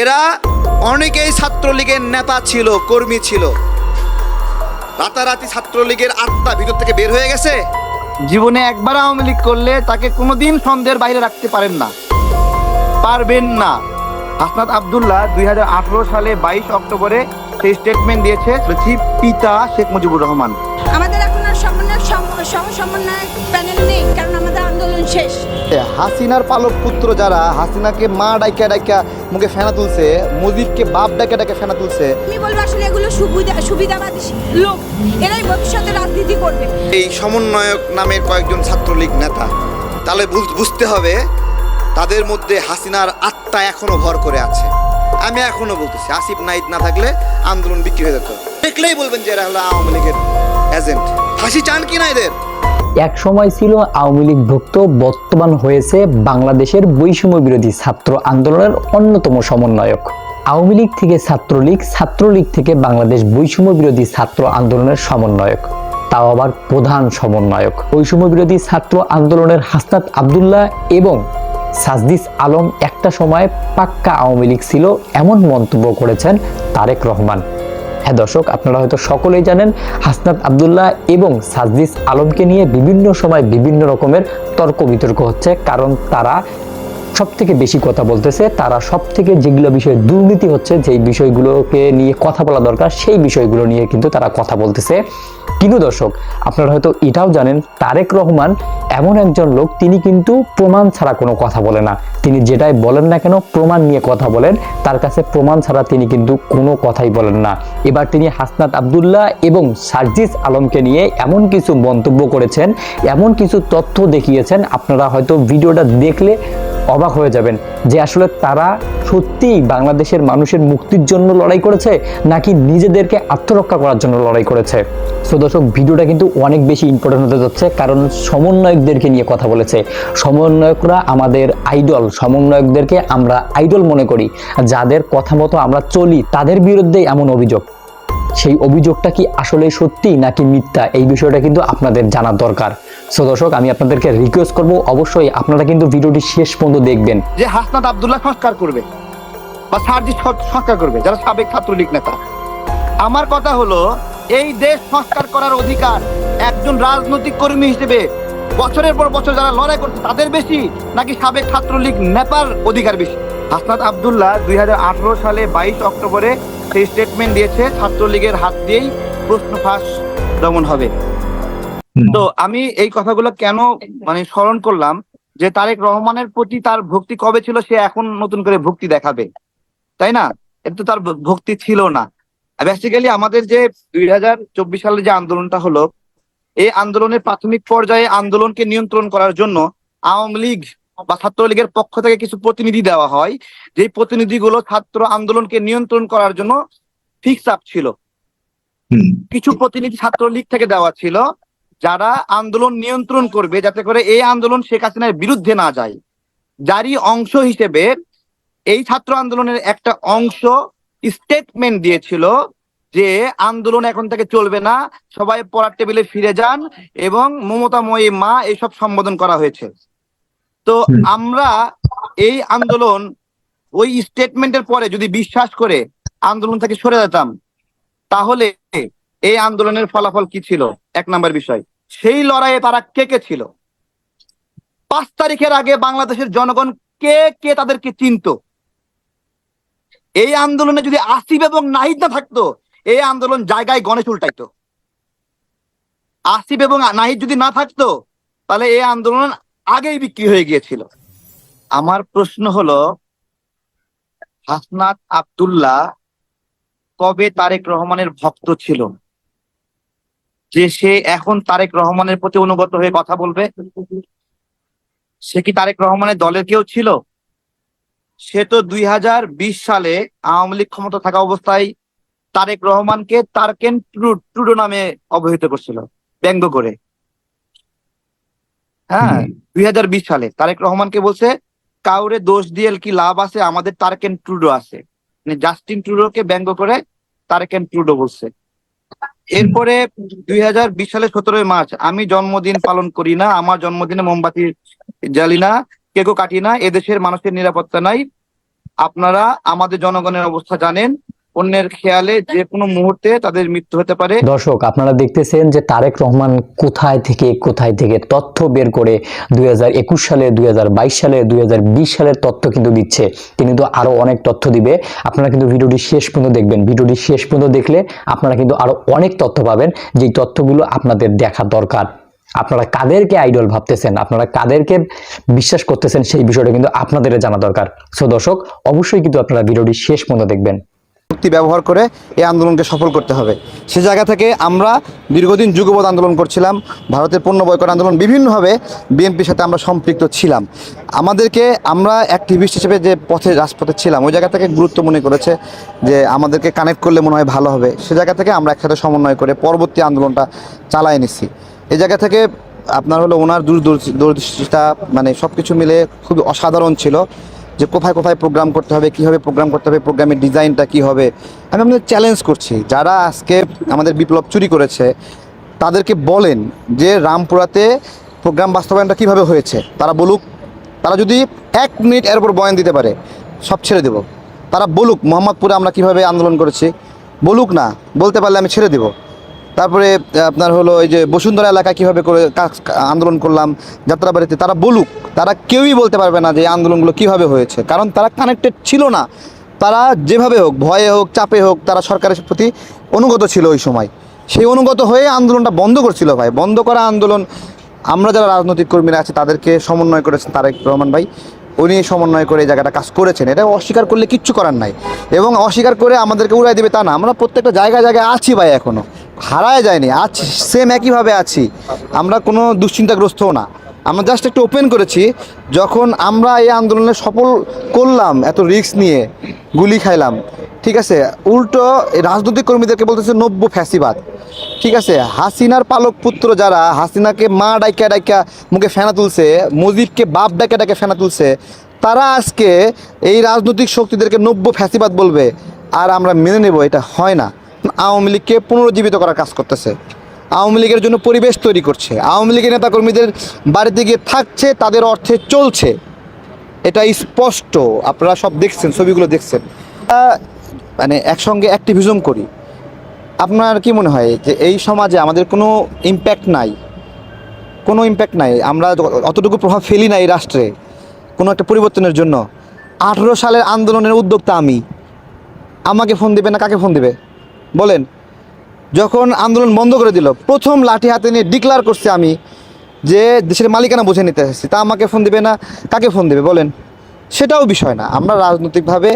এরা অনেকেই ছাত্রলীগের নেতা ছিল কর্মী ছিল। রাতারাতি ছাত্রলীগের আত্মা ভিতর থেকে বের হয়ে গেছে। জীবনে একবার আওয়ামী লীগ করলে তাকে কোনোদিন সন্দেহের বাইরে রাখতে পারেন না। পারবেন না। হাসনাত আবদুল্লাহ দুই সালে বাইশ অক্টোবরে সেই স্টেটমেন্ট দিয়েছে পিতা শেখ মুজিবুর রহমান। আমাদের সমন্বয় সহ সমন্বয় প্যানেল নেই কারণ আমাদের আন্দোলন শেষ। হাসিনার পালক পুত্র যারা হাসিনাকে মা ডাইকা ডাইকা মুখে ফেনা তুলছে মুজিবকে বাপ ডাইকা ডাইকা ফেনা তুলছে। আমি বলব আসলে এগুলো সুবিধা সুবিধাবাদী লোক। এরাই ভবিষ্যতে রাজনীতি করবে। এই সমন্বয়ক নামের কয়েকজন ছাত্রলীগ নেতা তাহলে বুঝতে হবে তাদের মধ্যে হাসিনার আত্মা এখনও ভর করে আছে। আমি এখনও বলতেছি আসিফ নাইট না থাকলে আন্দোলন বিক্রি হয়ে যেত। দেখলেই বলবেন যে এরা হলো আওয়ামী লীগের এজেন্ট ফাঁসি চান কি না এদের? এক সময় ছিল আওয়ামী লীগ ভুক্ত, বর্তমান হয়েছে বাংলাদেশের বৈষম্য বিরোধী ছাত্র আন্দোলনের অন্যতম সমন্বয়ক। আওয়ামী লীগ থেকে ছাত্রলীগ ছাত্রলীগ থেকে বাংলাদেশ বৈষম্য বিরোধী ছাত্র আন্দোলনের সমন্বয়ক। তাও আবার প্রধান সমন্বয়ক। বৈষম্য বিরোধী ছাত্র আন্দোলনের হাসনাত আবদুল্লাহ এবং সাজদিস আলম একটা সময় পাক্কা আওয়ামী লীগ ছিল, এমন মন্তব্য করেছেন তারেক রহমান। হ্যাঁ দর্শক, আপনারা হয়তো সকলেই জানেন হাসনাত আবদুল্লাহ এবং সাজিস আলমকে নিয়ে বিভিন্ন সময় বিভিন্ন রকমের তর্ক বিতর্ক হচ্ছে, কারণ তারা সব থেকে বেশি কথা বলতেছে, তারা সব থেকে যেগুলো বিষয়ে দুর্নীতি হচ্ছে, যেই বিষয়গুলোকে নিয়ে কথা বলা দরকার, সেই বিষয়গুলো নিয়ে কিন্তু তারা কথা বলতেছে। কিন্তু দর্শক, আপনারা হয়তো এটাও জানেন, তারেক রহমান এমন একজন লোক, তিনি কিন্তু প্রমাণ ছাড়া কোনো কথা বলে না। তিনি যেটাই বলেন না কেন, প্রমাণ নিয়ে কথা বলেন, তার কাছে প্রমাণ ছাড়া তিনি কিন্তু কোনো কথাই বলেন না। এবার তিনি হাসনাত আবদুল্লাহ এবং সার্জিস আলমকে নিয়ে এমন কিছু মন্তব্য করেছেন, এমন কিছু তথ্য দেখিয়েছেন, আপনারা হয়তো ভিডিওটা দেখলে অবাক হয়ে যাবেন যে আসলে তারা সত্যিই বাংলাদেশের মানুষের মুক্তির জন্য লড়াই করেছে নাকি নিজেদেরকে আত্মরক্ষা করার জন্য লড়াই করেছে? সো দর্শক, ভিডিওটা কিন্তু অনেক বেশি ইম্পর্টেন্ট হতে যাচ্ছে কারণ সমন্বয়কদেরকে নিয়ে কথা বলেছে। সমন্বয়করা আমাদের আইডল সমন্বয়কদেরকে আমরা আইডল মনে করি। যাদের কথা মতো আমরা চলি, তাদের বিরুদ্ধে এমন অভিযোগ। সেই অভিযোগটা কি আসলে সত্যি নাকি মিথ্যা? এই বিষয়টা কিন্তু আপনাদের জানা দরকার। সো দর্শক, আমি আপনাদেরকে রিকোয়েস্ট করব, অবশ্যই আপনারা কিন্তু ভিডিওটি শেষ পর্যন্ত দেখবেন। যে হাসনাত আবদুল্লাহ সংস্কার করবে বা সার্জিস সংস্কার করবে, যারা সাবেক ছাত্রলীগ নেতা। আমার কথা হলো, এই দেশ সংস্কার করার অধিকার একজন রাজনৈতিক কর্মী হিসেবে বছরের পর বছর যারা লড়াই করছে, তাদের বেশি নাকি সাবেক ছাত্রলীগ নেতার অধিকার বেশি? হাসনাত আবদুল্লাহ দুই হাজার আঠারো সালে বাইশ অক্টোবরে সেই স্টেটমেন্ট দিয়েছে ছাত্রলীগের হাত দিয়েই প্রশ্ন ফাঁস দমন হবে। তো আমি এই কথাগুলো কেন মানে স্মরণ করলাম যে তারেক রহমানের প্রতি তার ভক্তি কবে ছিল সে এখন নতুন করে ভক্তি দেখাবে। তাই না? এটা তো তার ভক্তি ছিল না। বেসিক্যালি আমাদের যে দুই হাজার চব্বিশ সালে যে আন্দোলনটা হলো এই আন্দোলনের প্রাথমিক পর্যায়ে আন্দোলনকে নিয়ন্ত্রণ করার জন্য আওয়ামী লীগ বা ছাত্রলীগের পক্ষ থেকে কিছু প্রতিনিধি দেওয়া হয়। যেই প্রতিনিধিগুলো ছাত্র আন্দোলনকে নিয়ন্ত্রণ করার জন্য ফিক্স আপ ছিল। কিছু প্রতিনিধি ছাত্রলীগ থেকে দেওয়া ছিল যারা আন্দোলন নিয়ন্ত্রণ করবে যাতে করে এই আন্দোলন শেখ হাসিনার বিরুদ্ধে না যায়। যারই অংশ হিসেবে এই ছাত্র আন্দোলনের একটা অংশ স্টেটমেন্ট দিয়েছিল যে আন্দোলন এখন থেকে চলবে না সবাই পড়ার টেবিলে ফিরে যান এবং মমতাময়ী মা এসব সম্বোধন করা হয়েছে। তো আমরা এই আন্দোলন ওই স্টেটমেন্টের পরে যদি বিশ্বাস করে আন্দোলন থেকে সরে যেতাম তাহলে এই আন্দোলনের ফলাফল কি ছিল? এক নাম্বার বিষয়। সেই লড়াইয়ে তারা কে কে ছিল? পাঁচ তারিখের আগে বাংলাদেশের জনগণ কে কে তাদেরকে চিনতো? এই আন্দোলনে যদি আসিফ এবং নাহিদ না থাকতো এই আন্দোলন জায়গায় গণেশ উল্টাইতো। আসিফ এবং নাহিদ যদি না থাকতো তাহলে এই আন্দোলন আগেই বিক্রি হয়ে গিয়েছিল। আমার প্রশ্ন হলো, হাসনাত আব্দুল্লাহ কবে তারেক রহমানের ভক্ত ছিল? যে সে এখন তারেক রহমানের প্রতি অনুগত হয়ে কথা বলবে? সে কি তারেক রহমানের দলের কেউ ছিল? সে তো দুই হাজার বিশ সালে আওয়ামী লীগ ক্ষমতা থাকা অবস্থায় তারেক রহমানকে তারকেন ট্রু- ট্রুডো নামে অবহিত করছিল, ব্যঙ্গ করে। হ্যাঁ দুই হাজার বিশ সালে তারেক রহমানকে বলছে কাউরে দোষ দিয়ে কি লাভ আছে? আমাদের তারকেন ট্রুডো আছে। মানে জাস্টিন ট্রুডোকে ব্যঙ্গ করে তারেকেন ট্রুডো বলছে। এরপরে দুই হাজার বিশ সালের সতেরোই মার্চ আমি জন্মদিন পালন করি না আমার জন্মদিনে মোমবাতি জ্বালি না কেকও কাটি না এদেশের মানুষের নিরাপত্তা নাই। আপনারা আমাদের জনগণের অবস্থা জানেন অন্যের খেয়ালে যে কোনো মুহূর্তে তাদের মৃত্যু হতে পারে। দর্শক, আপনারা দেখতেছেন যে তারেক রহমান কোথায় থেকে কোথায় থেকে তথ্য বের করে দুই হাজার একুশ সালে, দুই হাজার বাইশ সালে, দুই হাজার বিশ সালের তথ্য কিন্তু দিচ্ছে। তিনি তো আরও অনেক তথ্য দিবে। আপনারা কিন্তু ভিডিওটি শেষ পর্যন্ত দেখবেন। ভিডিওটি শেষ পর্যন্ত দেখলে আপনারা কিন্তু আরও অনেক তথ্য পাবেন, যেই তথ্যগুলো আপনাদের দেখা দরকার। আপনারা কাদেরকে আইডল ভাবতেছেন, আপনারা কাদেরকে বিশ্বাস করতেছেন, সেই বিষয়টা কিন্তু আপনাদের জানা দরকার। সো দর্শক, অবশ্যই কিন্তু আপনারা ভিডিওটি শেষ পর্যন্ত দেখবেন। শক্তি ব্যবহার করে এই আন্দোলনকে সফল করতে হবে। সে জায়গা থেকে আমরা দীর্ঘদিন যুগপৎ আন্দোলন করছিলাম, ভারতের পণ্য বয়কট আন্দোলন বিভিন্নভাবে বিএনপির সাথে আমরা সম্পৃক্ত ছিলাম। আমাদেরকে আমরা অ্যাক্টিভিস্ট হিসেবে যে পথে, রাজপথে ছিলাম, ওই জায়গা থেকে গুরুত্ব মনে করেছে যে আমাদেরকে কানেক্ট করলে মনে হয় ভালো হবে। সে জায়গা থেকে আমরা একসাথে সমন্বয় করে পরবর্তী আন্দোলনটা চালায় নিছি। এই জায়গা থেকে আপনার হলো ওনার দূরদর্শী দূরদৃষ্টিটা মানে সব কিছু মিলে খুবই অসাধারণ ছিল। যে কোথায় কোথায় প্রোগ্রাম করতে হবে, কীভাবে প্রোগ্রাম করতে হবে প্রোগ্রামের ডিজাইনটা কী হবে, আমি আপনাদের চ্যালেঞ্জ করছি। যারা আজকে আমাদের বিপ্লব চুরি করেছে, তাদেরকে বলেন যে রামপুরাতে প্রোগ্রাম বাস্তবায়নটা কীভাবে হয়েছে। তারা বলুক, তারা যদি এক মিনিট এর উপর বয়ান দিতে পারে, সব ছেড়ে দেব। তারা বলুক, মোহাম্মদপুরে আমরা কীভাবে আন্দোলন করেছি। বলুক না, বলতে পারলে আমি ছেড়ে দেব। তারপরে আপনার হলো এই যে বসুন্ধরা এলাকা কীভাবে করে আন্দোলন করলাম, যাত্রাবাড়িতে, তারা বলুক, তারা কেউই বলতে পারবে না যে আন্দোলনগুলো কীভাবে হয়েছে। কারণ তারা কানেক্টেড ছিল না। তারা যেভাবে হোক, ভয়ে হোক, চাপে হোক, তারা সরকারের প্রতি অনুগত ছিল ওই সময়। সেই অনুগত হয়ে আন্দোলনটা বন্ধ করছিল ভাই। বন্ধ করা আন্দোলন, আমরা যারা রাজনৈতিক কর্মীরা আছে, তাদেরকে সমন্বয় করেছেন তারেক রহমান ভাই। উনি সমন্বয় করে এই জায়গাটা কাজ করেছেন। এটা অস্বীকার করলে কিচ্ছু করার নাই। এবং অস্বীকার করে আমাদেরকে উড়াই দেবে তা না। আমরা প্রত্যেকটা জায়গায় জায়গায় আছি ভাই এখনও। হারায় যায়নি। আছি সেম একইভাবে আছি। আমরা কোনো দুশ্চিন্তাগ্রস্তও না। আমরা জাস্ট একটু ওপেন করেছি, যখন আমরা এই আন্দোলনে সফল করলাম, এত রিস্ক নিয়ে গুলি খাইলাম, ঠিক আছে? উল্টো রাজনৈতিক কর্মীদেরকে বলতেছে নব্য ফ্যাসিবাদ। ঠিক আছে? হাসিনার পালক পুত্র যারা, হাসিনাকে মা ডাইকা ডাইকা মুখে ফেনা তুলছে, মুজিবকে বাপ ডাইকা ডাইকা ফেনা তুলছে, তারা আজকে এই রাজনৈতিক শক্তিদেরকে নব্য ফ্যাসিবাদ বলবে, আর আমরা মেনে নেব, এটা হয় না। আওয়ামী লীগকে পুনরুজ্জীবিত করার কাজ করতেছে। আওয়ামী লীগের জন্য পরিবেশ তৈরি করছে। আওয়ামী লীগের নেতাকর্মীদের বাড়িতে গিয়ে থাকছে, তাদের অর্থে চলছে। এটা স্পষ্ট। আপনারা সব দেখছেন, ছবিগুলো দেখছেন। মানে একসঙ্গে অ্যাক্টিভিজম করি। আপনার কি মনে হয় যে এই সমাজে আমাদের কোনো ইম্প্যাক্ট নাই? কোনো ইম্প্যাক্ট নাই। আমরা অতটুকু প্রভাব ফেলি না এই রাষ্ট্রে। কোনো একটা পরিবর্তনের জন্য। আঠেরো সালের আন্দোলনের উদ্যোক্তা আমি। আমাকে ফোন দিবে না কাকে ফোন দিবে? বলেন, যখন আন্দোলন বন্ধ করে দিল, প্রথম লাঠি হাতে নিয়ে ডিক্লার করছে আমি যে দেশের মালিকানা বুঝে নিতে এসেছি। তা আমাকে ফোন দেবে না? কাকে ফোন দেবে? বলেন, সেটাও বিষয় না। আমরা রাজনৈতিকভাবে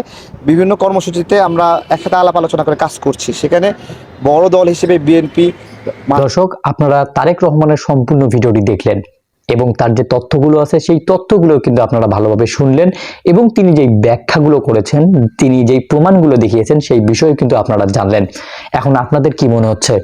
বিভিন্ন কর্মসূচিতে আমরা একসাথে আলাপ আলোচনা করে কাজ করছি। সেখানে বড় দল হিসেবে বিএনপি দর্শক, আপনারা তারেক রহমানের সম্পূর্ণ ভিডিওটি দেখলেন। এবং তার যে তথ্যগুলো আছে, সেই তথ্যগুলো কিন্তু আপনারা ভালোভাবে শুনলেন এবং তিনি যেই ব্যাখ্যাগুলো করেছেন, তিনি যেই প্রমাণগুলো দেখিয়েছেন, সেই বিষয়ে কিন্তু আপনারা জানলেন। এখন আপনাদের কি মনে হচ্ছে?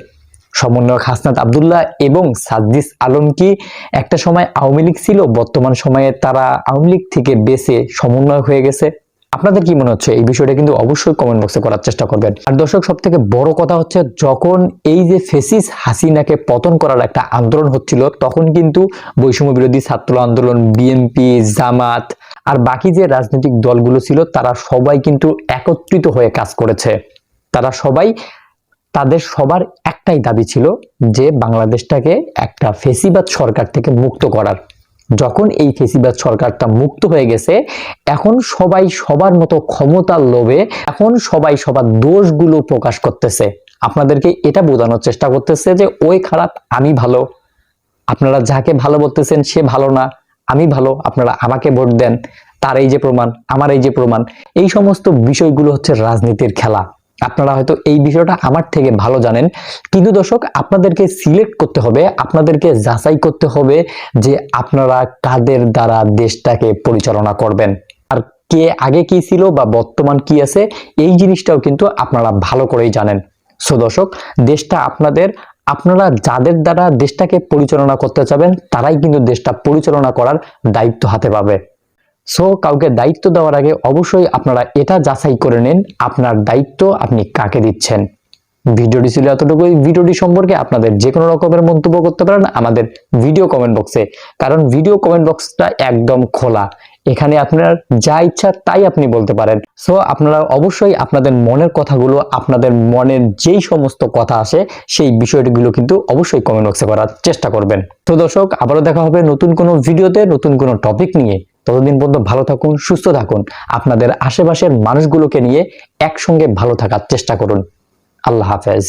সমন্বয়ক হাসনাত আবদুল্লাহ এবং সাদ্দিস আলম কি একটা সময় আওয়ামী লীগ ছিল? বর্তমান সময়ে তারা আওয়ামী লীগ থেকে বেছে সমন্বয় হয়ে গেছে? আপনাদের কি মনে হচ্ছে? এই বিষয়টা কিন্তু অবশ্যই কমেন্ট বক্সে করার চেষ্টা করবেন। আর দর্শক সব থেকে বড় কথা হচ্ছে, যখন এই যে ফেসিস হাসিনাকে পতন করার একটা আন্দোলন হচ্ছিল, তখন কিন্তু বৈষম্য বিরোধী ছাত্র আন্দোলন বিএনপি জামাত আর বাকি যে রাজনৈতিক দলগুলো ছিল, তারা সবাই কিন্তু একত্রিত হয়ে কাজ করেছে। তারা সবাই, তাদের সবার একটাই দাবি ছিল যে বাংলাদেশটাকে একটা ফেসিবাদ সরকার থেকে মুক্ত করার। যখন এই ফেসিবাদ সরকারটা মুক্ত হয়ে গেছে, এখন সবাই সবার মতো ক্ষমতার লোভে, এখন সবাই সবার দোষগুলো প্রকাশ করতেছে। আপনাদেরকে এটা বোঝানোর চেষ্টা করতেছে যে, ওই খারাপ, আমি ভালো। আপনারা যাকে ভালো বলতেছেন, সে ভালো না। আমি ভালো, আপনারা আমাকে ভোট দেন। তার এই যে প্রমাণ, আমার এই যে প্রমাণ। এই সমস্ত বিষয়গুলো হচ্ছে রাজনীতির খেলা। আপনারা হয়তো এই বিষয়টা আমার থেকে ভালো জানেন। কিন্তু দর্শক, আপনাদেরকে সিলেক্ট করতে হবে, আপনাদেরকে যাচাই করতে হবে যে আপনারা কাদের দ্বারা দেশটাকে পরিচালনা করবেন। আর কে আগে কি ছিল বা বর্তমান কি আছে, এই জিনিসটাও কিন্তু আপনারা ভালো করেই জানেন। সো দর্শক, দেশটা আপনাদের, আপনারা যাদের দ্বারা দেশটাকে পরিচালনা করতে চাবেন, তারাই কিন্তু দেশটা পরিচালনা করার দায়িত্ব হাতে পাবে। সো কাউকে দায়িত্ব দেওয়ার আগে অবশ্যই আপনারা এটা যাচাই করে নেন, আপনার দায়িত্ব আপনি কাকে দিচ্ছেন। ভিডিওটি ছিল এতটুকুই। ভিডিওটি সম্পর্কে আপনাদের যে কোনো রকমের মন্তব্য করতে পারেন আমাদের ভিডিও কমেন্ট বক্সে কারণ ভিডিও কমেন্ট বক্সটা একদম খোলা। এখানে আপনার যা ইচ্ছা তাই আপনি বলতে পারেন। সো আপনারা অবশ্যই আপনাদের মনের কথাগুলো, আপনাদের মনের যেই সমস্ত কথা আসে, সেই বিষয়টিগুলো কিন্তু অবশ্যই কমেন্ট বক্সে করার চেষ্টা করবেন। তো দর্শক, আবারও দেখা হবে নতুন কোনো ভিডিওতে, নতুন কোনো টপিক নিয়ে। ততদিন পর্যন্ত ভালো থাকুন, সুস্থ থাকুন। আপনাদের আশেপাশের মানুষগুলোকে নিয়ে একসঙ্গে ভালো থাকার চেষ্টা করুন। আল্লাহ হাফেজ।